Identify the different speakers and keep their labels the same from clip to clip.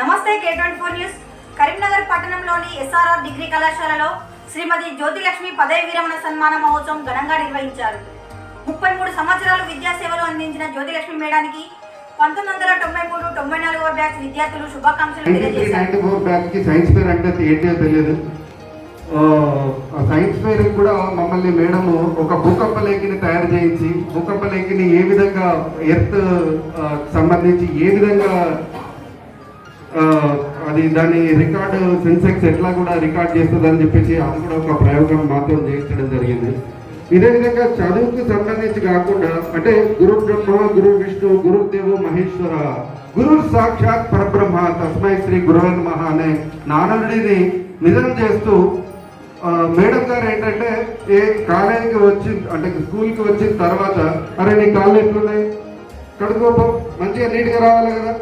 Speaker 1: నమస్తే K twenty four news Karimnagar పట్టణంలోని SRR degree కళాశాలలో శ్రీమతి జ్యోతిలక్ష్మి పదవి విరమణ సన్మాన మహోత్సవం ఘనంగా నిర్వహించారు ముప్పై మూడు సంవత్సరాలు విద్యా సేవలు అందించిన జ్యోతిలక్ష్మి మేడానికి పంతొమ్మిది వందల తొంభై మూడు తొంభై నాలుగో బ్యాచ్ విద్యార్థులు శుభాకాంక్షలు
Speaker 2: తెలియజేశారు సైన్స్ ఫెయిర్ కూడా మమ్మల్ని మేడము ఒక భూకంప లేఖని తయారు చేయించి భూకంప లేఖని ఏ విధంగా ఎర్త్ సంబంధించి ఏ విధంగా అది దాని రికార్డు సెన్సెక్స్ ఎట్లా కూడా రికార్డ్ చేస్తుందని చెప్పేసి అది కూడా ఒక ప్రయోగం మాత్రం చేయించడం జరిగింది ఇదే విధంగా చదువుకు సంబంధించి కాకుండా అంటే గురు బ్రహ్మ గురు విష్ణు గురుదేవు మహేశ్వర గురు సాక్షాత్ పరబ్రహ్మ తస్మై శ్రీ గురువ మహ అనే నానుడిని నిజం చేస్తూ మేడం గారు ఏంటంటే ఏ కాలేజీకి వచ్చి అంటే స్కూల్కి వచ్చిన తర్వాత అరే నీ కాళ్ళు ఎట్లున్నాయి కడుక్కోపం మంచిగా నీట్గా రావాలి కదా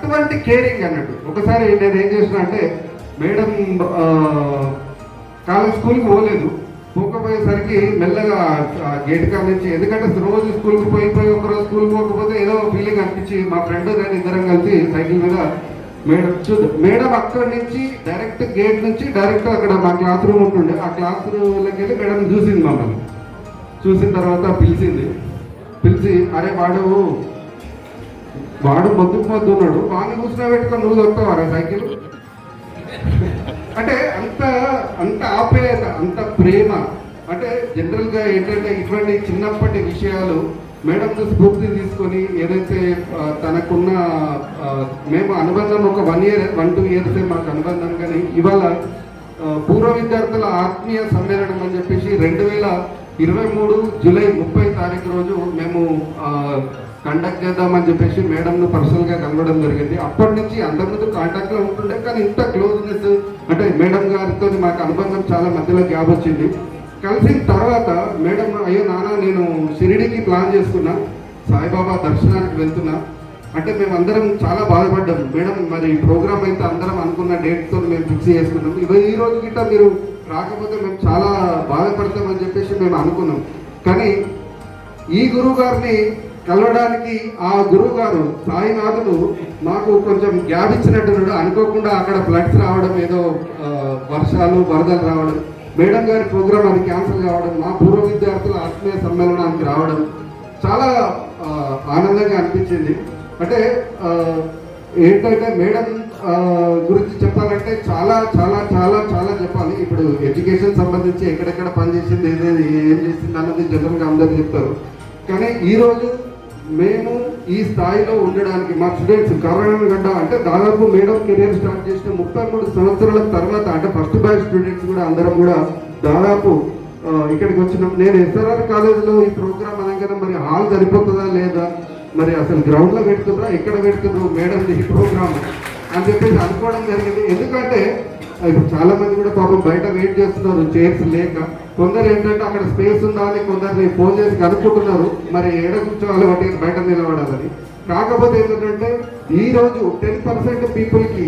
Speaker 2: అటువంటి కేరింగ్ అన్నట్టు ఒకసారి నేను ఏం చేసిన అంటే మేడం కాలేజ్ స్కూల్కి పోలేదు పోకపోయేసరికి మెల్లగా గేట్ కాడ నుంచి ఎందుకంటే రోజు స్కూల్కి పోయిపోయి ఒకరోజు స్కూల్కి పోకపోతే ఏదో ఫీలింగ్ అనిపించి మా ఫ్రెండ్ నేను ఇద్దరం కలిసి సైకిల్ మీద మేడం చూద్దాం మేడం అక్కడి నుంచి డైరెక్ట్ గేట్ నుంచి డైరెక్ట్ అక్కడ మా క్లాస్ రూమ్ ఉంటుండే ఆ క్లాస్ రూమ్లోకి వెళ్ళి మేడం చూసింది మమ్మల్ని చూసిన తర్వాత పిలిచింది పిలిచి అరే వాడు వాడు మందుకు మందు ఉన్నాడు వాడిని కూర్చున్నా పెట్టుకొని నువ్వు దొరుకుతావారా సైకిల్ అంటే అంత అంత ఆప్యాయత అంత ప్రేమ అంటే జనరల్గా ఏంటంటే ఇటువంటి చిన్నప్పటి విషయాలు మేడం స్ఫూర్తి తీసుకొని ఏదైతే తనకున్న మేము అనుబంధం ఒక one year one two years మాకు అనుబంధం కానీ ఇవాళ పూర్వ విద్యార్థుల ఆత్మీయ సమ్మేళనం అని చెప్పేసి రెండు వేల ఇరవై మూడు జూలై ముప్పై తారీఖు రోజు మేము కండక్ట్ చేద్దామని చెప్పేసి మేడంను పర్సనల్గా కలవడం జరిగింది అప్పటి నుంచి అంతకుముందు కాంటాక్ట్లో ఉంటుండే కానీ ఇంత క్లోజ్నెస్ అంటే మేడం గారితో మాకు అనుబంధం చాలా మధ్యలో గ్యాప్ వచ్చింది కలిసిన తర్వాత మేడం అయ్యో నాన్న నేను షిరిడికి ప్లాన్ చేసుకున్నా సాయిబాబా దర్శనానికి వెళ్తున్నా అంటే మేము అందరం చాలా బాధపడ్డాము మేడం మరి ప్రోగ్రామ్ అయితే అందరం అనుకున్న డేట్తో మేము ఫిక్స్ చేసుకున్నాం ఇవి ఈ రోజు గిట్ట మీరు రాకపోతే మేము చాలా బాధపడతామని చెప్పేసి మేము అనుకున్నాం కానీ ఈ గురువు గారిని కలవడానికి ఆ గురువు గారు సాయినాథుడు నాకు కొంచెం గ్యాప్ ఇచ్చినట్టు అనుకోకుండా అక్కడ ఫ్లడ్స్ రావడం ఏదో వర్షాలు వరదలు రావడం మేడం గారి ప్రోగ్రామ్ అది క్యాన్సిల్ కావడం మా పూర్వ విద్యార్థుల ఆత్మీయ సమ్మేళనానికి రావడం చాలా ఆనందంగా అనిపించింది అంటే ఏంటంటే మేడం గురించి చెప్పాలంటే చాలా చాలా చాలా చాలా చెప్పాలి ఇప్పుడు ఎడ్యుకేషన్ సంబంధించి ఎక్కడెక్కడ పనిచేసింది ఏదేది ఏం చేసింది అన్నది జనరల్గా అందరూ చెప్తారు కానీ ఈరోజు మేము ఈ స్థాయిలో ఉండడానికి మా స్టూడెంట్స్ గడ్డ అంటే దాదాపు మేడం కెరీర్ స్టార్ట్ చేసిన ముప్పై మూడు సంవత్సరాల తర్వాత అంటే ఫస్ట్ బ్యాచ్ స్టూడెంట్స్ కూడా అందరం కూడా దాదాపు ఇక్కడికి వచ్చినాం నేను ఎస్ఆర్ఆర్ కాలేజీలో ఈ ప్రోగ్రామ్ అనగానే మరి హాల్ సరిపోతుందా లేదా మరి అసలు గ్రౌండ్లో పెడుతుందా ఎక్కడ పెడుతుందో మేడం ఈ ప్రోగ్రామ్ అని చెప్పేసి అనుకోవడం జరిగింది ఎందుకంటే ఇప్పుడు చాలా మంది కూడా పాపం బయట వెయిట్ చేస్తున్నారు చైర్స్ లేక కొందరు ఏంటంటే అక్కడ స్పేస్ ఉందా అని కొందరిని ఫోన్ చేసి కనుక్కుంటున్నారు మరి ఏడ కూర్చోవాలి వాటి బయట నిలబడాలని కాకపోతే ఏంటంటే ఈ రోజు టెన్ పర్సెంట్ పీపుల్కి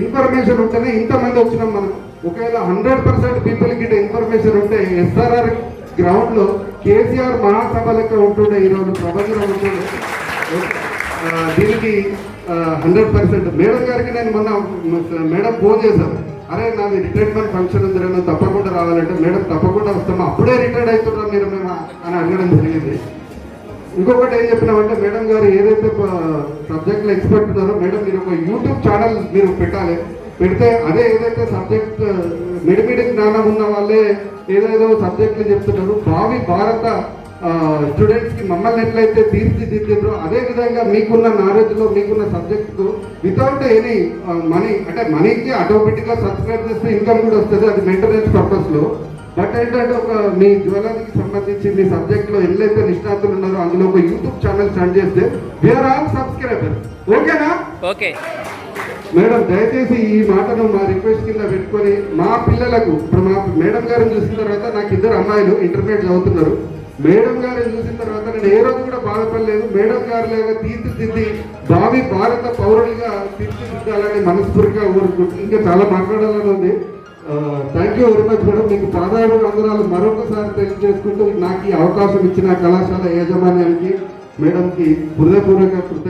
Speaker 2: ఇన్ఫర్మేషన్ ఉంటేనే ఇంతమంది వచ్చినాం మనం ఒకవేళ హండ్రెడ్ పర్సెంట్ పీపుల్కి ఇన్ఫర్మేషన్ ఉంటే ఎస్ఆర్ఆర్ గ్రౌండ్లో కేసీఆర్ మహాసభ లెక్క ఉంటుండే రోజు ప్రభుత్వం ఉంటుండే దీనికి హండ్రెడ్ పర్సెంట్ మేడం గారికి నేను మొన్న మేడం ఫోన్ చేశాను అరే నాది రిటైర్మెంట్ ఫంక్షన్ ఉంది తప్పకుండా రావాలంటే మేడం తప్పకుండా వస్తాము అప్పుడే రిటైర్డ్ అవుతున్నాం మీరు మేము అని అడగడం జరిగింది ఇంకొకటి ఏం చెప్పినామంటే మేడం గారు ఏదైతే సబ్జెక్ట్లో ఎక్స్పర్ట్ ఉన్నారో మేడం మీరు ఒక యూట్యూబ్ ఛానల్ మీరు పెట్టాలి పెడితే అదే ఏదైతే సబ్జెక్ట్ మిడిమిడి జ్ఞానం ఉన్న వాళ్ళే ఏదేదో సబ్జెక్టులు చెప్తున్నారు భావి భారత స్టూడెంట్స్కి మమ్మల్ని ఎట్లయితే అదే అదేవిధంగా మీకున్న నాలెడ్జ్లో మీకున్న సబ్జెక్ట్తో వితౌట్ ఎనీ మనీ అంటే మనీకి ఆటోమేటిక్గా సబ్స్క్రైబ్ చేస్తే ఇన్కమ్ కూడా వస్తుంది అది మెయింటెనెన్స్ పర్పస్లో బట్ ఏంటంటే ఒక మీ జ్యువెలరీకి సంబంధించి మీ సబ్జెక్ట్లో ఎన్నైతే నిష్ణాతులు ఉన్నారో అందులో ఒక యూట్యూబ్ ఛానల్ స్టార్ట్ చేస్తే వేర్ ఆల్ సబ్స్క్రైబర్ ఓకేనా ఓకే మేడం దయచేసి ఈ మాటను మా రిక్వెస్ట్ కింద పెట్టుకొని మా పిల్లలకు ఇప్పుడు మా మేడం గారిని చూసిన తర్వాత నాకు ఇద్దరు అమ్మాయిలు ఇంటర్మీడియట్ చదువుతున్నారు మేడం గారిని చూసిన తర్వాత నేను ఏ రోజు కూడా బాధపడలేదు మేడం గారు లాగా తీర్చిదిద్ది భావి భారత పౌరులుగా తీర్చిదిద్దాలని మనస్ఫూర్తిగా ఊరుకుంటుంది ఇంకా చాలా మాట్లాడాలని ఉంది thank you very much madam మీకు పాదాభి వందనాలు మరొకసారి తెలియజేసుకుంటూ నాకు ఈ అవకాశం ఇచ్చిన కళాశాల యాజమాన్యానికి మేడంకి హృదయపూర్వక